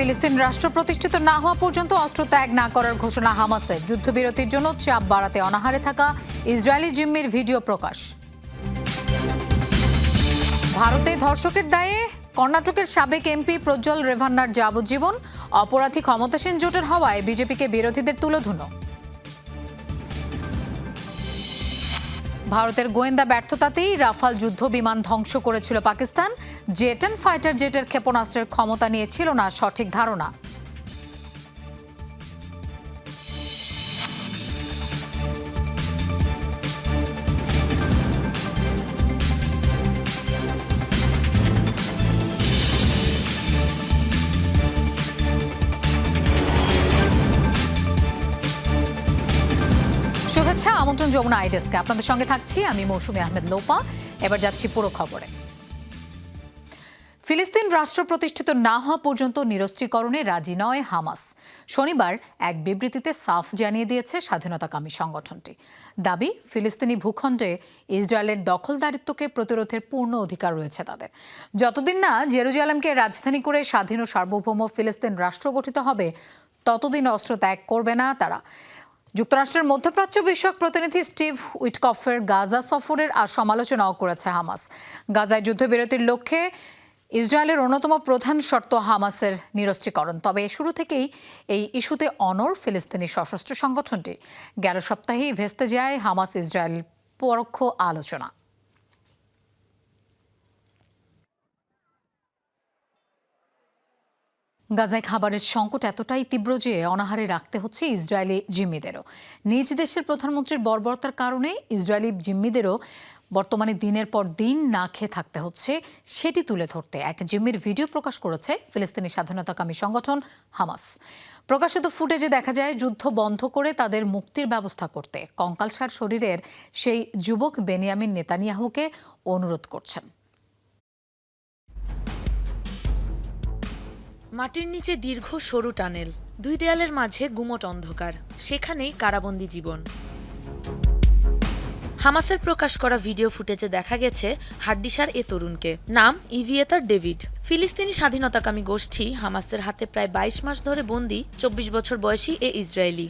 ফিলিস্তিন রাষ্ট্র প্রতিষ্ঠিত না হওয়া পর্যন্ত অস্ত্র ত্যাগ না করার ঘোষণা হামাসের। যুদ্ধবিরতির জন্য চাপ বাড়াতে অনাহারে থাকা ইসরায়েলি জিম্মির ভিডিও প্রকাশ। ভারতে ধর্ষকের দায়ে কর্ণাটকের সাবেক এমপি প্রজ্জ্বল রেভান্নার যাবজ্জীবন, অপরাধী ক্ষমতাসীন জোটের হওয়ায় বিজেপিকে বিরোধীদের তুলোধুনো। ভারতের গোয়েন্দা ব্যর্থতাতেই রাফাল যুদ্ধ বিমান ধ্বংস করেছিল পাকিস্তান। জেটেন ফাইটার জেটের ক্ষেপণাস্ত্রের ক্ষমতা নিয়ে ছিল না সঠিক ধারণা। আমন্ত্রণ যমুনা আইডেস্কে আপনাদের সঙ্গে থাকছি। আমি মৌসুমী আহমেদ লোপা। এবার যাচ্ছি পুরো খবরে। ফিলিস্তিন রাষ্ট্র প্রতিষ্ঠিত না হওয়া পর্যন্ত নিরস্ত্রীকরণে রাজি নয় হামাস। শনিবার এক বিবৃতিতে সাফ জানিয়ে দিয়েছে স্বাধীনতাকামী সংগঠনটি। দাবি, ফিলিস্তিনি ভূখণ্ডে ইসরায়েলের দখলদারিত্বকে প্রতিরোধের পূর্ণ অধিকার রয়েছে তাদের। যতদিন না জেরুজালেমকে রাজধানী করে স্বাধীন ও সার্বভৌম ফিলিস্তিন রাষ্ট্র গঠিত হবে, ততদিন অস্ত্র ত্যাগ করবে না তারা। যুক্তরাষ্ট্রের মধ্যপ্রাচ্য বিষয়ক প্রতিনিধি স্টিভ উইটকফের গাজা সফরের আর সমালোচনাও করেছে হামাস। গাজায় যুদ্ধবিরতির লক্ষ্যে ইসরায়েলের অন্যতম প্রধান শর্ত হামাসের নিরস্ত্রীকরণ। তবে শুরু থেকেই এই ইস্যুতে অনর ফিলিস্তিনি সশস্ত্র সংগঠনটি। গেল সপ্তাহেই ভেস্তে যায় হামাস ইসরায়েল পরোক্ষ আলোচনা। গাজায় খাবারের সংকট এতটাই তীব্র যে অনাহারে রাখতে হচ্ছে ইসরায়েলি জিম্মিদেরও। নিজ দেশের প্রধানমন্ত্রীর বর্বরতার কারণে ইসরায়েলি জিম্মিদেরও বর্তমানে দিনের পর দিন না খেয়ে থাকতে হচ্ছে, সেটি তুলে ধরতে। এক জিম্মির ভিডিও প্রকাশ করেছে ফিলিস্তিনি স্বাধীনতাকামী সংগঠন হামাস। প্রকাশিত ফুটেজে দেখা যায়, যুদ্ধ বন্ধ করে তাদের মুক্তির ব্যবস্থা করতে কঙ্কালসার শরীরের সেই যুবক বেনিয়ামিন নেতানিয়াহুকে অনুরোধ করছেন। মাটির নিচে দীর্ঘ সরু টানেল, দুই দেয়ালের মাঝে গুমট অন্ধকার, সেখানেই কারাবন্দি জীবন। হামাসের প্রকাশ করা ভিডিও ফুটেজে দেখা গেছে হাড্ডিসার এ তরুণকে। নাম ইভিয়েতার ডেভিড। ফিলিস্তিনি স্বাধীনতাকামী গোষ্ঠী হামাসের হাতে প্রায় বাইশ মাস ধরে বন্দি, চব্বিশ বছর বয়সী এ ইসরায়েলি।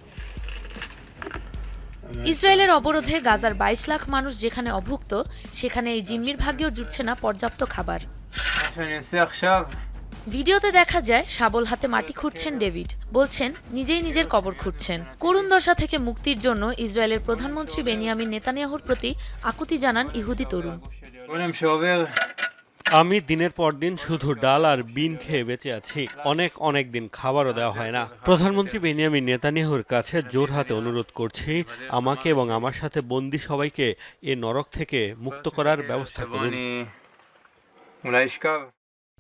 ইসরায়েলের অবরোধে গাজার বাইশ লাখ মানুষ যেখানে অভুক্ত, সেখানে এই জিম্মির ভাগ্যেও জুটছে না পর্যাপ্ত খাবার। ভিডিওতে দেখা যায় শাবল হাতে মাটি খুঁড়ছেন ডেভিড। বলছেন নিজেই নিজের কবর খুঁড়ছেন। করুণ দশা থেকে মুক্তির জন্য ইসরায়েলের প্রধানমন্ত্রী বেনিয়ামিন নেতানিয়াহুর প্রতি আকুতি জানান ইহুদি তরুণ। আমি দিনের পর দিন শুধু ডাল আর বিন খেয়ে বেঁচে আছি। অনেক অনেক দিন খাবারও দেওয়া হয় না। প্রধানমন্ত্রী বেনিয়ামিন নেতানিয়াহুর কাছে জোর হাতে অনুরোধ করছি আমাকে এবং আমার সাথে বন্দি সবাইকে এ নরক থেকে মুক্ত করার ব্যবস্থা করুন।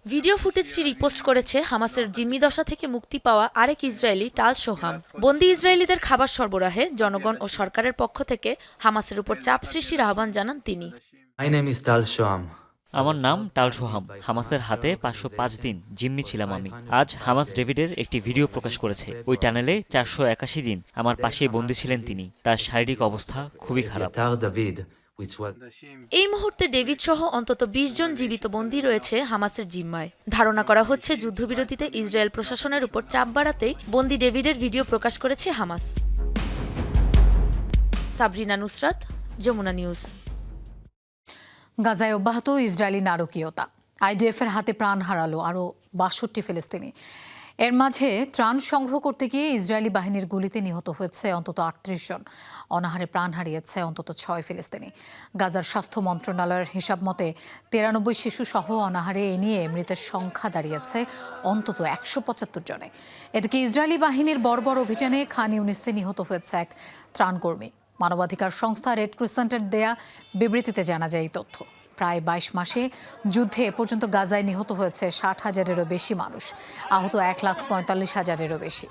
ভিডিও ফুটেজটি রিপোস্ট করেছে হামাসের জিম্মি দশা থেকে মুক্তি পাওয়া আরেক ইসরায়েলি টাল সোহাম। বন্দি ইসরায়েলিদের খাবার সরবরাহে জনগণ ও সরকারের পক্ষ থেকে হামাসের উপর চাপ সৃষ্টির আহ্বান জানান তিনি. আমার নাম টাল সোহাম। হামাসের হাতে পাঁচশো পাঁচ দিন জিম্মি ছিলাম আমি। আজ হামাস ডেভিডের একটি ভিডিও প্রকাশ করেছে। ওই টানেলে চারশো একাশি দিন আমার পাশেই বন্দী ছিলেন তিনি। তার শারীরিক অবস্থা খুবই খারাপ। এই মুহূর্তে ডেভিড সহ অন্তত বিশ জন জীবিত বন্দী রয়েছে হামাসের জিম্মায়। ধারণা করা হচ্ছে যুদ্ধবিরতিতে ইসরায়েল প্রশাসনের উপর চাপ বাড়াতেই বন্দি ডেভিডের ভিডিও প্রকাশ করেছে হামাস। সাবরিনা নুসরাত যমুনা নিউজ। গাজায় অব্যাহত ইসরায়েলি নারকীয়তা। আইডিএফের হাতে প্রাণ হারালো আরও বাষট্টি ফিলিস্তিনি। এর মাঝে ত্রাণ সংগ্রহ করতে গিয়ে ইসরায়েলি বাহিনীর গুলিতে নিহত হয়েছে অন্তত আটত্রিশ জন। অনাহারে প্রাণ হারিয়েছে অন্তত ছয় ফিলিস্তিনি। গাজার স্বাস্থ্য মন্ত্রণালয়ের হিসাব মতে তিরানব্বই শিশু সহ অনাহারে এ নিয়ে মৃতের সংখ্যা দাঁড়িয়েছে অন্তত একশো পঁচাত্তর জনে। এদিকে ইসরায়েলি বাহিনীর বর্বর অভিযানে খান ইউনিসে নিহত হয়েছে এক ত্রাণকর্মী মানবাধিকার সংস্থা রেড ক্রিসেন্টের দেয়া বিবৃতিতে জানা যায় এই তথ্য। প্রায় বাইশ মাসে যুদ্ধে পর্যন্ত গাজায় নিহত হয়েছে ষাট হাজারেরও বেশি মানুষ। আহত এক লাখ পঁয়তাল্লিশ হাজারেরও বেশি।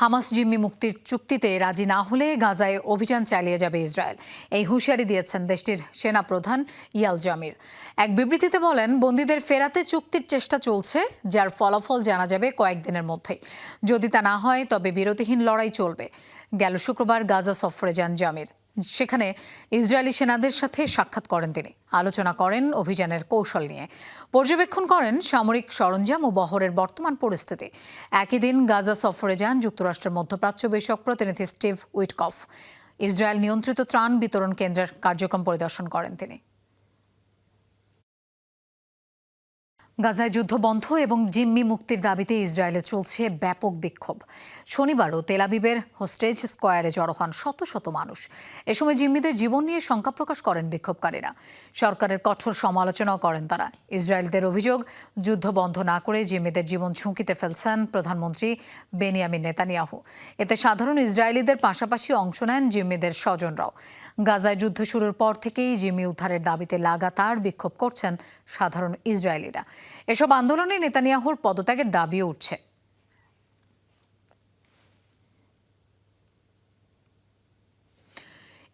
হামাস জিম্মি মুক্তির চুক্তিতে রাজি না হলে গাজায় অভিযান চালিয়ে যাবে ইসরায়েল। এই হুঁশিয়ারি দিয়েছেন দেশটির সেনাপ্রধান ইয়াল জামির। এক বিবৃতিতে বলেন, বন্দীদের ফেরাতে চুক্তির চেষ্টা চলছে, যার ফলাফল জানা যাবে কয়েকদিনের মধ্যেই। যদি তা না হয়, তবে বিরতিহীন লড়াই চলবে। গেল শুক্রবার গাজা সফরে যান জামির। সেখানে ইসরায়েলি সেনাদের সাথে সাক্ষাৎ করেন তিনি। আলোচনা করেন অভিযানের কৌশল নিয়ে। পর্যবেক্ষণ করেন সামরিক সরঞ্জাম ও বহরের বর্তমান পরিস্থিতি। একই দিন গাজা সফরে যান যুক্তরাষ্ট্রের মধ্যপ্রাচ্য বিষয়ক প্রতিনিধি স্টিভ উইটকফ। ইসরায়েল নিয়ন্ত্রিত ত্রাণ বিতরণ কেন্দ্রের কার্যক্রম পরিদর্শন করেন তিনি। গাজায় যুদ্ধ বন্ধ এবং জিম্মি মুক্তির দাবিতে ইসরায়েলে চলছে ব্যাপক বিক্ষোভ। শনিবারও তেলাবিবের হোস্টেজ স্কোয়ারে জড়ো হন শত শত মানুষ। এ সময় জিম্মিদের জীবন নিয়ে শঙ্কা প্রকাশ করেন বিক্ষোভকারীরা। সরকারের কঠোর সমালোচনাও করেন তারা। ইসরায়েলদের অভিযোগ, যুদ্ধ বন্ধ না করে জিম্মিদের জীবন ঝুঁকিতে ফেলছেন প্রধানমন্ত্রী বেনিয়ামিন নেতানিয়াহু। এতে সাধারণ ইসরায়েলিদের পাশাপাশি অংশ নেন জিম্মিদের স্বজনরাও। গাজায় যুদ্ধ শুরুর পর থেকেই জিমি উদ্ধারের দাবিতে লাগাতার বিক্ষোভ করছেন সাধারণ ইসরায়েলিরা। এসব আন্দোলনে নেতানিয়াহুর পদত্যাগের দাবিও উঠছে।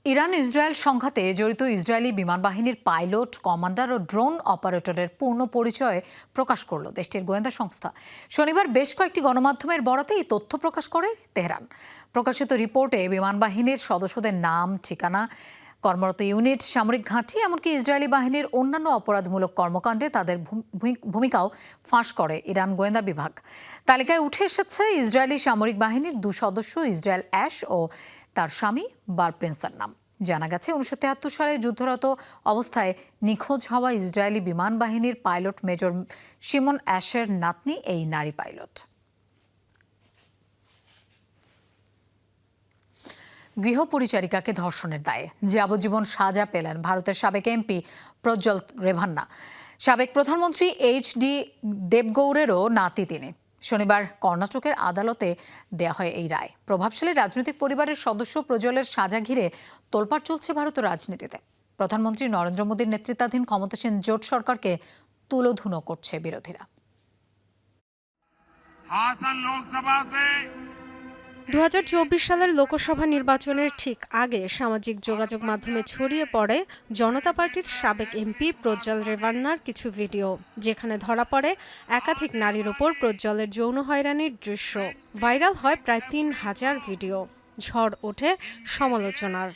ইরান ইসরায়েল সংঘাতে জড়িত ইসরায়েলি বিমান বাহিনীর পাইলট, কমান্ডার ও ড্রোন অপারেটরের পূর্ণ পরিচয় প্রকাশ করল দেশটির গোয়েন্দা সংস্থা। শনিবার বেশ কয়েকটি গণমাধ্যমের বরাতে এই তথ্য প্রকাশ করে তেহরান। প্রকাশিত রিপোর্টে বিমান বাহিনীর সদস্যদের নাম, ঠিকানা, কর্মরত ইউনিট, সামরিক ঘাঁটি, এমনকি ইসরায়েলি বাহিনীর অন্যান্য অপরাধমূলক কর্মকাণ্ডে তাদের ভূমি- ভূমিকাও ফাঁস করে ইরান গোয়েন্দা বিভাগ। তালিকায় উঠে এসেছে, ইসরায়েলি সামরিক বাহিনীর দু সদস্য, ইসরায়েল অ্যাশ ও তার স্বামী বার প্রিন্সের নাম। জানা গেছে, উনিশশো তেহাত্তর সালে যুদ্ধরত অবস্থায় নিখোঁজ হওয়া ইসরায়েলি বিমান বাহিনীর পাইলট মেজর সিমন অ্যাশের নাতনি এই নারী পাইলট। গৃহপরিচারিকাকে ধর্ষণের দায়ে যাবজ্জীবন সাজা পেলেন ভারতের সাবেক এমপি প্রজ্জ্বল রেভান্না। সাবেক প্রধানমন্ত্রী এইচ ডি দেবগৌড়েরও নাতি তিনি। শনিবার কর্ণাটকের আদালতে দেয়া হয় এই রায়। প্রভাবশালী রাজনৈতিক পরিবারের সদস্য প্রজলের সাজা ঘিরে তোলপাড় চলছে ভারতের রাজনীতিতে। প্রধানমন্ত্রী নরেন্দ্র মোদীর নেতৃত্বাধীন ক্ষমতাসীন জোট সরকারকে তুলোধুনো করছে বিরোধীরা। হাসান লোকসভা দু হাজার চব্বিশ সালের লোকসভা নির্বাচনের ঠিক আগে সামাজিক যোগাযোগ মাধ্যমে ছড়িয়ে পড়ে জনতা পার্টির সাবেক এমপি প্রজ্জ্বল রেভান্নার কিছু ভিডিও, যেখানে ধরা পড়ে একাধিক নারীর ওপর প্রজ্জ্বলের যৌন হয়রানির দৃশ্য। ভাইরাল হয় প্রায় তিন হাজার ভিডিও। ঝড় ওঠে সমালোচনার।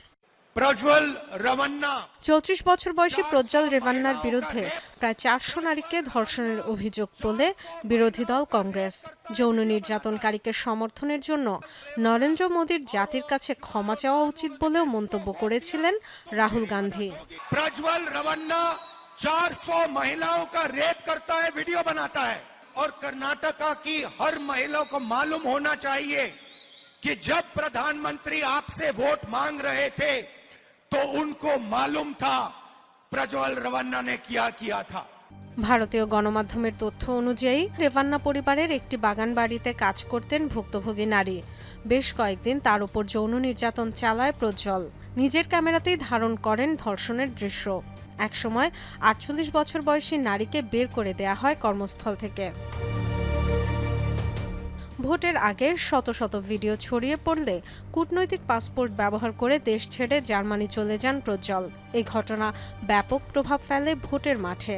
प्रज्वल रमन्ना চৌত্রিশ বছর বয়সী প্রজ্জ্বল রেভান্নার বিরুদ্ধে প্রায় চারশো নারীকে ধর্ষণের অভিযোগ তোলে বিরোধী দল কংগ্রেস যৌন নির্যাতনকারীকে সমর্থনের জন্য নরেন্দ্র মোদীর জাতির কাছে ক্ষমা চাওয়া উচিত বলেও মন্তব্য করেছিলেন রাহুল গান্ধী प्रज्वल रमन्ना 400 महिलाओं का रेप करता है वीडियो बनाता है और कर्नाटका की हर महिला को मालूम होना चाहिए कि जब प्रधानमंत्री आपसे वोट मांग रहे थे तो उनको मालूम था प्रज्वल रमन्ना ने क्या किया था ভারতীয় গণমাধ্যমের তথ্য অনুযায়ী রেভান্না পরিবারের একটি বাগান বাড়িতে কাজ করতেন ভুক্তভোগী নারী বেশ কয়েকদিন তার উপর যৌন নির্যাতন চালায় প্রজ্জ্বল নিজের ক্যামেরাতেই ধারণ করেন ধর্ষণের দৃশ্য একসময় আটচল্লিশ বছর বয়সী নারীকে বের করে দেয়া হয় কর্মস্থল থেকে ভোটের আগে শত শত ভিডিও ছড়িয়ে পড়লে কূটনৈতিক পাসপোর্ট ব্যবহার করে দেশ ছেড়ে জার্মানি চলে যান প্রজ্জ্বল। এই ঘটনা ব্যাপক প্রভাব ফেলে ভোটের মাঠে।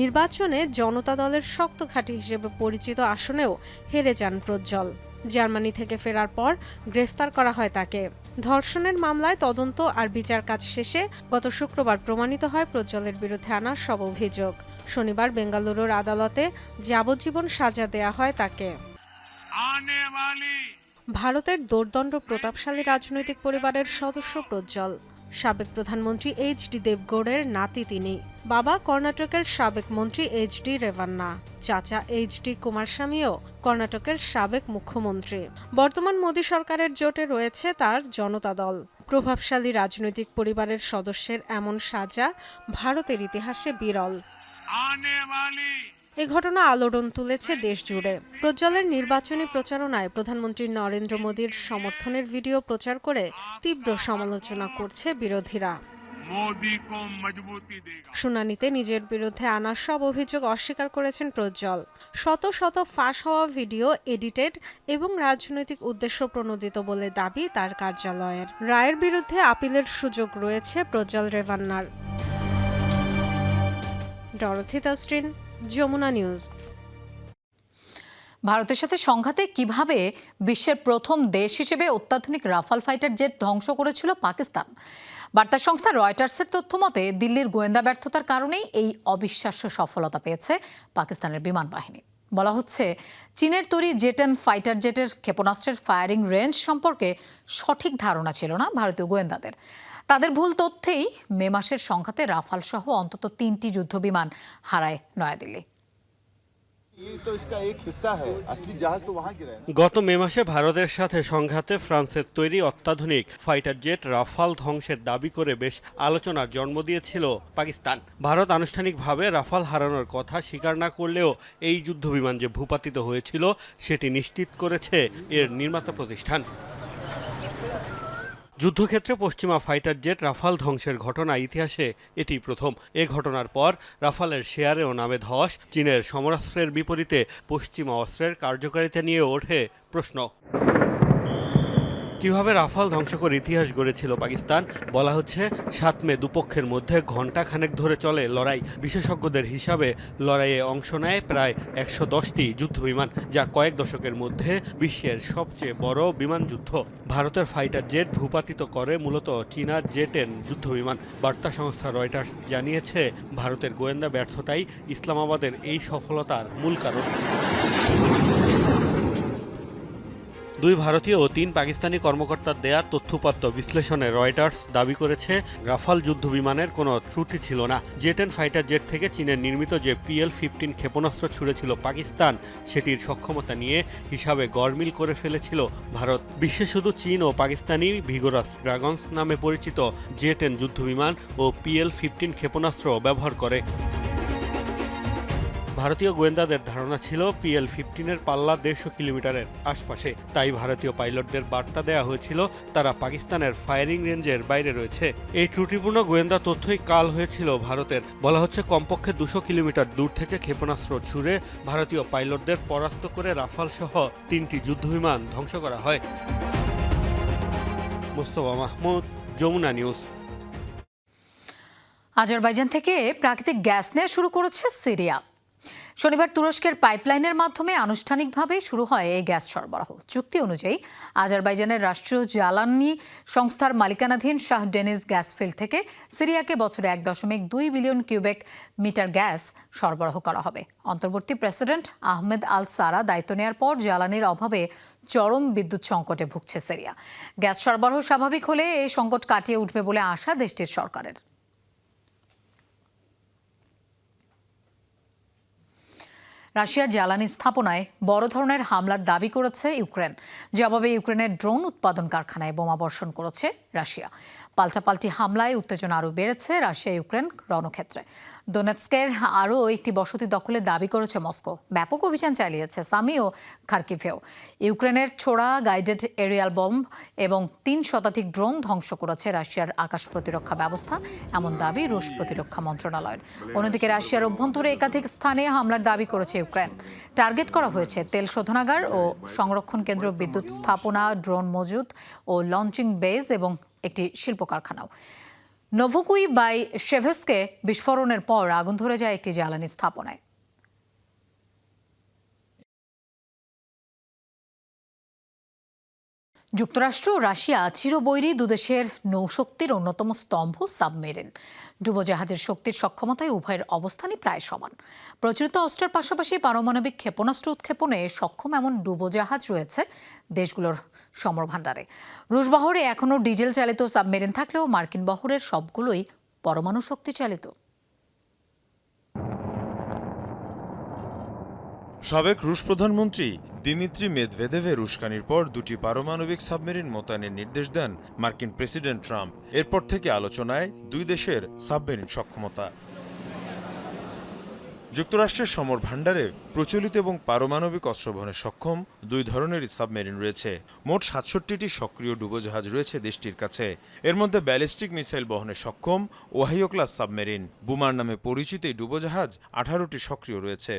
নির্বাচনে জনতা দলের শক্ত ঘাঁটি হিসেবে পরিচিত আসনেও হেরে যান প্রজ্জ্বল। জার্মানি থেকে ফেরার পর গ্রেফতার করা হয় তাকে। ধর্ষণের মামলায় তদন্ত আর বিচার কাজ শেষে গত শুক্রবার প্রমাণিত হয় প্রজ্জ্বলের বিরুদ্ধে আনা সব অভিযোগ। শনিবার বেঙ্গালুরুর আদালতে যাবজ্জীবন সাজা দেয়া হয় তাকে। ভারতের দোর্দণ্ড প্রতাপশালী রাজনৈতিক পরিবারের সদস্য প্রজ্জ্বল। সাবেক প্রধানমন্ত্রী এইচ ডি দেবগৌড়ের নাতি তিনি। বাবা কর্ণাটকের সাবেক মন্ত্রী এইচ ডি রেভান্না। চাচা এইচ ডি কুমারস্বামীও কর্ণাটকের সাবেক মুখ্যমন্ত্রী। বর্তমান মোদী সরকারের জোটে রয়েছে তার জনতা দল। প্রভাবশালী রাজনৈতিক পরিবারের সদস্যের এমন সাজা ভারতের ইতিহাসে বিরল। এ ঘটনা আলোড়ন তুলেছে দেশ জুড়ে। প্রজ্বলের নির্বাচনী প্রচারণায় প্রধানমন্ত্রী নরেন্দ্র মোদীর সমর্থনের ভিডিও প্রচার করে তীব্র সমালোচনা করছে বিরোধীরা। শুনানিতে নিজের বিরুদ্ধে আনা সব অভিযোগ অস্বীকার করেছেন প্রজ্জ্বল। শত শত ফাঁস হওয়া ভিডিও এডিটেড এবং রাজনৈতিক উদ্দেশ্য প্রণোদিত বলে দাবি তার কার্যালয়ের। রায়ের বিরুদ্ধে আপিলের সুযোগ রয়েছে প্রজ্জ্বল রেভান্নার। ডরথিতা যমুনা নিউজ। ভারতের সাথে সংঘাতে কীভাবে বিশ্বের প্রথম দেশ হিসেবে অত্যাধুনিক রাফাল ফাইটার জেট ধ্বংস করেছিল পাকিস্তান? বার্তা সংস্থা রয়টার্সের তথ্য মতে, দিল্লির গোয়েন্দা ব্যর্থতার কারণেই এই অবিশ্বাস্য সফলতা পেয়েছে পাকিস্তানের বিমান বাহিনী। বলা হচ্ছে, চীনের তৈরি জেটেন ফাইটার জেটের ক্ষেপণাস্ত্রের ফায়ারিং রেঞ্জ সম্পর্কে সঠিক ধারণা ছিল না ভারতীয় গোয়েন্দাদের। তাদের ভুল তথ্যেই মে মাসের সংঘাতে রাফাল সহ অন্তত তিনটি যুদ্ধবিমান হারায় নয়াদিল্লি। গত মে মাসে ভারতের সাথে সংঘাতে ফ্রান্সের তৈরি অত্যাধুনিক ফাইটার জেট রাফাল ধ্বংসের দাবি করে বেশ আলোচনার জন্ম দিয়েছিল পাকিস্তান। ভারত আনুষ্ঠানিকভাবে রাফাল হারানোর কথা স্বীকার না করলেও এই যুদ্ধবিমান যে ভূপাতিত হয়েছিল সেটি নিশ্চিত করেছে এর নির্মাতা প্রতিষ্ঠান। যুদ্ধক্ষেত্রে পশ্চিমা ফাইটার জেট রাফাল ধ্বংসের ঘটনা ইতিহাসে এটি প্রথম। এ ঘটনার পর রাফালের শেয়ারেও নামে ধস, চীনের সমরাস্ত্রের বিপরীতে পশ্চিমা অস্ত্রের কার্যকারিতা নিয়ে ওঠে প্রশ্ন। কীভাবে রাফাল ধ্বংস করে ইতিহাস গড়েছিল পাকিস্তান? বলা হচ্ছে, সাত মে দুপক্ষের মধ্যে ঘণ্টা খানেক ধরে চলে লড়াই। বিশেষজ্ঞদের হিসাবে লড়াইয়ে অংশ নেয় প্রায় একশো দশটি যুদ্ধবিমান যা কয়েক দশকের মধ্যে বিশ্বের সবচেয়ে বড় বিমান যুদ্ধ। ভারতের ফাইটার জেট ভূপাতিত করে মূলত চীনা জেটেন যুদ্ধবিমান বার্তা সংস্থা রয়টার্স জানিয়েছে, ভারতের গোয়েন্দা ব্যর্থতাই ইসলামাবাদের এই সফলতার মূল কারণ। দুই ভারতীয় ও তিন পাকিস্তানি কর্মকর্তার দেয়া তথ্যপাত্র বিশ্লেষণে রয়টার্স দাবি করেছে, রাফাল যুদ্ধ বিমানের কোনো ত্রুটি ছিল না। জেটেন ফাইটার জেট থেকে চীনের নির্মিত যে পিএল ফিফটিন ক্ষেপণাস্ত্র ছুড়েছিল পাকিস্তান, সেটির সক্ষমতা নিয়ে হিসাবে গরমিল করে ফেলেছিল ভারত। বিশ্বে শুধু চীন ও পাকিস্তানি ভিগোরাস ড্রাগনস নামে পরিচিত জেট জেটেন যুদ্ধবিমান ও পিএল ফিফটিন ক্ষেপণাস্ত্র ব্যবহার করে। ভারতীয় গোয়েন্দাদের ধারণা ছিল পিএল ফিফটিনের পাল্লা দেড়শো কিলোমিটারের আশপাশে। তাই ভারতীয় পাইলটদের বার্তা দেওয়া হয়েছিল, তারা পাকিস্তানের ফায়ারিং রেঞ্জের বাইরে রয়েছে। এই ত্রুটিপূর্ণ গোয়েন্দা তথ্যই কাল হয়েছিল ভারতের। বলা হচ্ছে, কমপক্ষে দুশো কিলোমিটার দূর থেকে ক্ষেপণাস্ত্র ছুড়ে ভারতীয় পাইলটদের পরাস্ত করে রাফাল সহ তিনটি যুদ্ধবিমান ধ্বংস করা হয়। মোস্তফা মাহমুদ, যমুনা নিউজ। আজারবাইজান থেকে প্রাকৃতিক গ্যাস নেওয়া শুরু করেছে সিরিয়া। শনিবার তুরস্কের পাইপলাইনের মাধ্যমে আনুষ্ঠানিকভাবে শুরু হয় এই গ্যাস সরবরাহ। চুক্তি অনুযায়ী আজারবাইজানের রাষ্ট্রীয় জ্বালানি সংস্থার মালিকানাধীন শাহ ডেনিস গ্যাস ফিল্ড থেকে সিরিয়াকে বছরে এক দশমিক দুই বিলিয়ন কিউবেক মিটার গ্যাস সরবরাহ করা হবে। অন্তর্বর্তী প্রেসিডেন্ট আহমেদ আল সারা দায়িত্ব নেওয়ার পর জ্বালানির অভাবে চরম বিদ্যুৎ সংকটে ভুগছে সিরিয়া। গ্যাস সরবরাহ স্বাভাবিক হলে এই সংকট কাটিয়ে উঠবে বলে আশা দেশটির সরকারের। রাশিয়ার জ্বালানি স্থাপনায় বড় ধরনের হামলার দাবি করেছে ইউক্রেন। জবাবে ইউক্রেনের ড্রোন উৎপাদন কারখানায় বোমা বর্ষণ করেছে রাশিয়া। পাল্টাপাল্টি হামলায় উত্তেজনা আরও বেড়েছে রাশিয়া, ইউক্রেন রণক্ষেত্রে। দোনেৎস্কের আরও একটি বসতি দখলের দাবি করেছে মস্কো। ব্যাপক অভিযান চালিয়েছে সামি ও খার্কিভেও। ইউক্রেনের ছোড়া গাইডেড এরিয়াল বম্ব এবং তিন শতাধিক ড্রোন ধ্বংস করেছে রাশিয়ার আকাশ প্রতিরক্ষা ব্যবস্থা, এমন দাবি রুশ প্রতিরক্ষা মন্ত্রণালয়ের। অন্যদিকে রাশিয়ার অভ্যন্তরে একাধিক স্থানে হামলার দাবি করেছে ইউক্রেন। টার্গেট করা হয়েছে তেল শোধনাগার ও সংরক্ষণ কেন্দ্র, বিদ্যুৎ স্থাপনা, ড্রোন মজুদ ও লঞ্চিং বেজ এবং একটি শিল্প কারখানাও নভকুই বাই শেভেসকে বিস্ফোরণের পর আগুন ধরে যায় একটি জ্বালানি স্থাপনায়। যুক্তরাষ্ট্র ও রাশিয়া চিরবৈরী দুদেশের নৌশক্তির অন্যতম স্তম্ভ সাবমেরিন। ডুবোজাহাজের শক্তির সক্ষমতায় উভয়ের অবস্থানই প্রায় সমান। প্রচলিত অস্ত্রের পাশাপাশি পারমাণবিক ক্ষেপণাস্ত্র উৎক্ষেপণে সক্ষম এমন ডুবোজাহাজ রয়েছে দেশগুলোর সমর ভাণ্ডারে রুশ বহরে এখনও ডিজেল চালিত সাবমেরিন থাকলেও মার্কিন বহরের সবগুলোই পরমাণু শক্তি চালিত সাবেক রুশ প্রধানমন্ত্রী দিমিত্রি মেদভেদেভের উস্কানির পর দুটি পারমাণবিক সাবমেরিন মোতায়েনের নির্দেশ দেন মার্কিন প্রেসিডেন্ট ট্রাম্প। এরপর থেকে আলোচনায় দুই দেশের সাবমেরিন সক্ষমতা। যুক্তরাষ্ট্রের সমর ভাণ্ডারে প্রচলিত এবং পারমাণবিক অস্ত্র বহনে সক্ষম দুই ধরনেরই সাবমেরিন রয়েছে। মোট সাতষট্টিটি সক্রিয় ডুবোজাহাজ রয়েছে দেশটির কাছে। এর মধ্যে ব্যালিস্টিক মিসাইল বহনে সক্ষম ওহাইও ক্লাস সাবমেরিন। বুমার নামে পরিচিত এই ডুবোজাহাজ আঠারোটি সক্রিয় রয়েছে।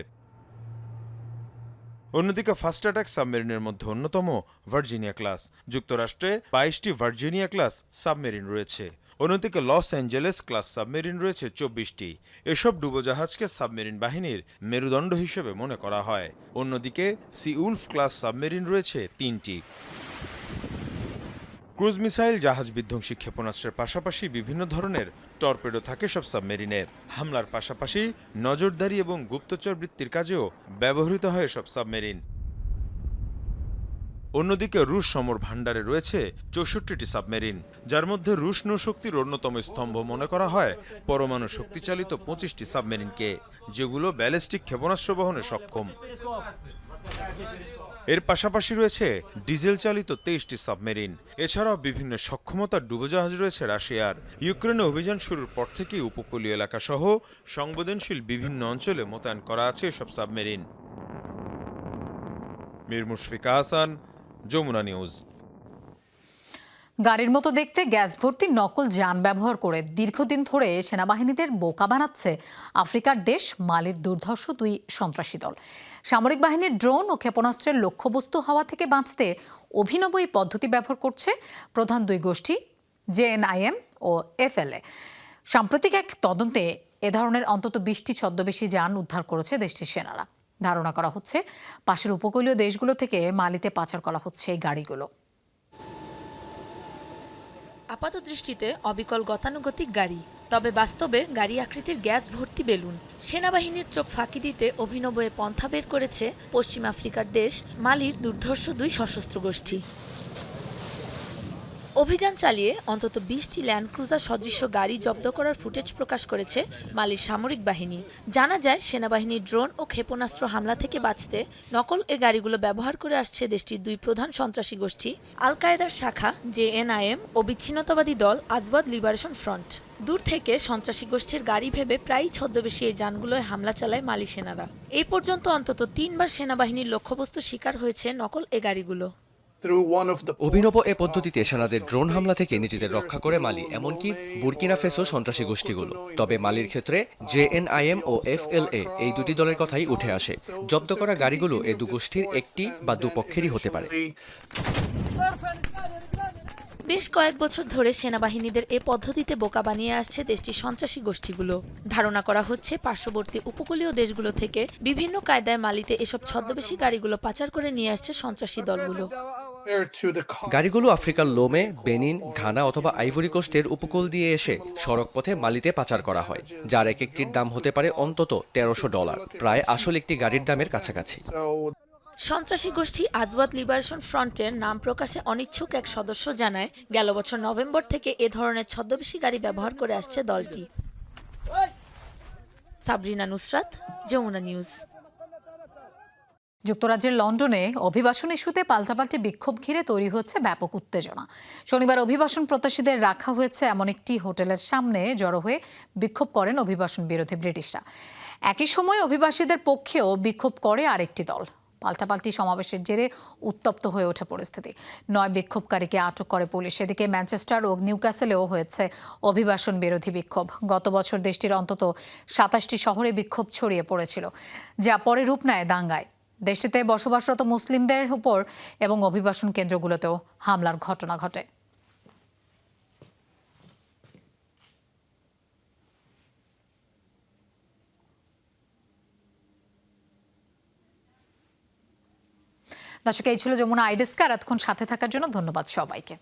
অন্যদিকে ফাস্ট অ্যাটাক সাবমেরিনের মধ্যে অন্যতম ভার্জিনিয়া ক্লাস। যুক্তরাষ্ট্রে বাইশটি ভার্জিনিয়া ক্লাস সাবমেরিন রয়েছে। অন্যদিকে লস অ্যাঞ্জেলেস ক্লাস সাবমেরিন রয়েছে চব্বিশটি। এসব ডুবোজাহাজকে সাবমেরিন বাহিনীর মেরুদণ্ড হিসেবে মনে করা হয়। অন্যদিকে সি উলফ ক্লাস সাবমেরিন রয়েছে তিনটি। ক্রুজ মিসাইল জাহাজ বিধ্বংসী ক্ষেপণাস্ত্রের পাশাপাশি বিভিন্ন ধরনের টর্পেডো থাকে সব সাবমেরিনে। হামলার পাশাপাশি নজরদারি এবং গুপ্তচর বৃত্তির কাজেও ব্যবহৃত হয় সব সাবমেরিন। অন্যদিকে রুশ সমর ভাণ্ডারে রয়েছে চৌষট্টিটি সাবমেরিন, যার মধ্যে রুশ নৌশক্তির অন্যতম স্তম্ভ মনে করা হয় পরমাণু শক্তিচালিত পঁচিশটি সাবমেরিনকে, যেগুলো ব্যালিস্টিক ক্ষেপণাস্ত্র বহনে সক্ষম। এর পাশাপাশি রয়েছে ডিজেল চালিত তেইশটি সাবমেরিন। এছাড়াও বিভিন্ন সক্ষমতার ডুবোজাহাজ রয়েছে রাশিয়ার। ইউক্রেনে অভিযান শুরুর পর থেকেই উপকূলীয় এলাকা সহ সংবেদনশীল বিভিন্ন অঞ্চলে মোতায়েন করা আছে এসব সাবমেরিন। মীর মুশফিকা হাসান যমুনা নিউজ। গাড়ির মতো দেখতে গ্যাস ভর্তি নকল যান ব্যবহার করে দীর্ঘদিন ধরে সেনাবাহিনীদের বোকা বানাচ্ছে আফ্রিকার দেশ, মালির দুর্ধর্ষ দুই সন্ত্রাসী দল। সামরিক বাহিনীর ড্রোন ও ক্ষেপণাস্ত্রের লক্ষ্যবস্তু হওয়া থেকে বাঁচতে অভিনব এই পদ্ধতি ব্যবহার করছে প্রধান দুই গোষ্ঠী জেএনআইএম ও এফএলএ সাম্প্রতিক এক তদন্তে এ ধরনের অন্তত বিশটি ছদ্মবেশী যান উদ্ধার করেছে দেশটির সেনারা। ধারণা করা হচ্ছে, পাশের উপকূলীয় দেশগুলো থেকে মালিতে পাচার করা হচ্ছে এই গাড়িগুলো। আপাত দৃষ্টিতে অবিকল গতানুগতিক গাড়ি, তবে বাস্তবে গাড়ি আকৃতির গ্যাস ভর্তি বেলুন। সেনাবাহিনীর চোখ ফাঁকি দিতে অভিনবয়ে পন্থা বের করেছে পশ্চিম আফ্রিকার দেশ, মালির দুর্ধর্ষ দুই সশস্ত্র গোষ্ঠী। অভিযান চালিয়ে অন্তত বিশটি ল্যান্ড ক্রুজার সদৃশ্য গাড়ি জব্দ করার ফুটেজ প্রকাশ করেছে মালির সামরিক বাহিনী। জানা যায়, সেনাবাহিনীর ড্রোন ও ক্ষেপণাস্ত্র হামলা থেকে বাঁচতে নকল এ গাড়িগুলো ব্যবহার করে আসছে দেশটির দুই প্রধান সন্ত্রাসী গোষ্ঠী আল কায়েদার শাখা জেএনআইএম ও বিচ্ছিন্নতাবাদী দল আজওয়াদ লিবারেশন ফ্রন্ট। দূর থেকে সন্ত্রাসী গোষ্ঠীর গাড়ি ভেবে প্রায়ই ছদ্মবেশী এই যানগুলোয় হামলা চালায় মালি সেনারা। এই পর্যন্ত অন্তত তিনবার সেনাবাহিনীর লক্ষ্যবস্তু শিকার হয়েছে নকল এ গাড়িগুলো। অভিনব এ পদ্ধতিতে সেনাদের ড্রোন হামলা থেকে নিজেদের রক্ষা করে মালি এমনকি বুরকিনা ফেসো সন্ত্রাসী গোষ্ঠীগুলো। তবে মালির ক্ষেত্রে জেএনআইএম ও এফএলএ এই দুটি দলের কথাই উঠে আসে। জব্দ করা গাড়িগুলো এ দু গোষ্ঠীর একটি বা দুপক্ষেরই হতে পারে। বেশ কয়েক বছর ধরে সেনাবাহিনীদের এ পদ্ধতিতে বোকা বানিয়ে আসছে দেশটির সন্ত্রাসী গোষ্ঠীগুলো। ধারণা করা হচ্ছে পার্শ্ববর্তী উপকূলীয় দেশগুলো থেকে বিভিন্ন কায়দায় মালিতে এসব ছদ্মবেশী গাড়িগুলো পাচার করে নিয়ে আসছে সন্ত্রাসী দলগুলো। গাড়িগুলো আফ্রিকার লোমে বেনিন ঘানা অথবা আইভরি কোস্টের উপকূল দিয়ে এসে সড়ক পথে মালিতে পাচার করা হয় যার এক একটির দাম হতে পারে অন্তত তেরোশো ডলার প্রায় আসল একটি গাড়ির দামের কাছাকাছি। সন্ত্রাসী গোষ্ঠী আজওয়াদ লিবারেশন ফ্রন্টের নাম প্রকাশে অনিচ্ছুক এক সদস্য জানায় গেল বছর নভেম্বর থেকে এ ধরনের ছদ্মবেশী গাড়ি ব্যবহার করে আসছে দলটি। সাবরিনা নুসরাত যমুনা নিউজ। যুক্তরাজ্যের লন্ডনে অভিবাসন ইস্যুতে পাল্টাপাল্টি বিক্ষোভ ঘিরে তৈরি হচ্ছে ব্যাপক উত্তেজনা। শনিবার অভিবাসন প্রত্যাশীদের রাখা হয়েছে এমন একটি হোটেলের সামনে জড়ো হয়ে বিক্ষোভ করেন অভিবাসন বিরোধী ব্রিটিশরা। একই সময় অভিবাসীদের পক্ষেও বিক্ষোভ করে আরেকটি দল। পাল্টাপাল্টি সমাবেশের জেরে উত্তপ্ত হয়ে ওঠে পরিস্থিতি। নয় বিক্ষোভকারীকে আটক করে পুলিশ। এদিকে ম্যানচেস্টার ও নিউক্যাসেলেও হয়েছে অভিবাসন বিরোধী বিক্ষোভ। গত বছর দেশটির অন্তত সাতাশটি শহরে বিক্ষোভ ছড়িয়ে পড়েছিল, যা পরে রূপ নেয় দাঙ্গায়। দেশটিতে বসবাসরত মুসলিমদের উপর এবং অভিবাসন কেন্দ্রগুলোতেও হামলার ঘটনা ঘটে। দর্শক, এই ছিল যমুনা আইডেস্কার। এতক্ষণ সাথে থাকার জন্য ধন্যবাদ সবাইকে।